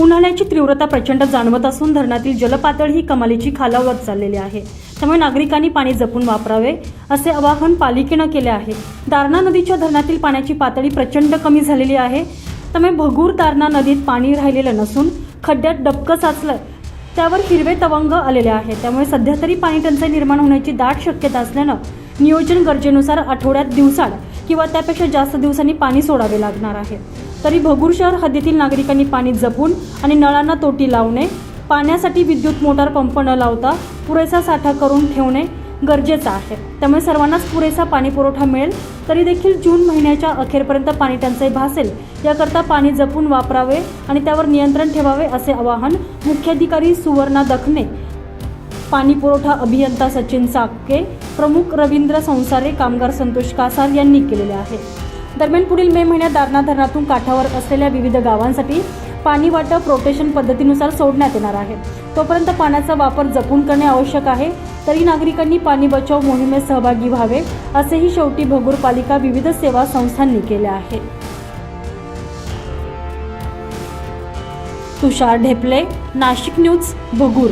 उन्हाळ्याची तीव्रता प्रचंड जाणवत असून धरणातील जलपातळ ही कमालीची खालावत चाललेली आहे. त्यामुळे नागरिकांनी पाणी जपून वापरावे असे आवाहन पालिकेनं केले आहे. दारणा नदीच्या धरणातील पाण्याची पातळी प्रचंड कमी झालेली आहे. त्यामुळे भगूर दारणा नदीत पाणी राहिलेलं नसून खड्ड्यात डबकं साचलं त्यावर हिरवे तवंग आलेले आहे त्यामुळे सध्या तरी पाणी टंचाई निर्माण होण्याची दाट शक्यता असल्यानं नियोजन गरजेनुसार आठवड्यात दिवसाड किंवा त्यापेक्षा जास्त दिवसांनी पाणी सोडावे लागणार आहे. तरी भगूर शहर हद्दीतील नागरिकांनी पाणी जपून आणि नळांना तोटी लावणे पाण्यासाठी विद्युत मोटार पंप न लावता पुरेसा साठा करून ठेवणे गरजेचं आहे. त्यामुळे सर्वांनाच पुरेसा पाणी पुरवठा मिळेल तरी देखील जून महिन्याच्या अखेरपर्यंत पाणी टंचाई भासेल. याकरता पाणी जपून वापरावे आणि त्यावर नियंत्रण ठेवावे असे आवाहन मुख्याधिकारी सुवर्णा दखने पाणी पुरवठा अभियंता सचिन साके प्रमुख रवींद्र संसारे कामगार संतोष कासार यांनी केलेले आहे. दरम्यान पुढील मे महिन्यात दारणा धरणातून काठावर असलेल्या विविध गावांसाठी पाणी वाटप रोटेशन पद्धतीनुसार सोडण्यात येणार आहे. तोपर्यंत पाण्याचा वापर जपून करणे आवश्यक आहे. तरी नागरिकांनी पाणी बचाव मोहिमेत सहभागी व्हावे असेही शेवटी भगूर पालिका विविध सेवा संस्थांनी केले आहे. तुषार ढेपले नाशिक न्यूज भगूर.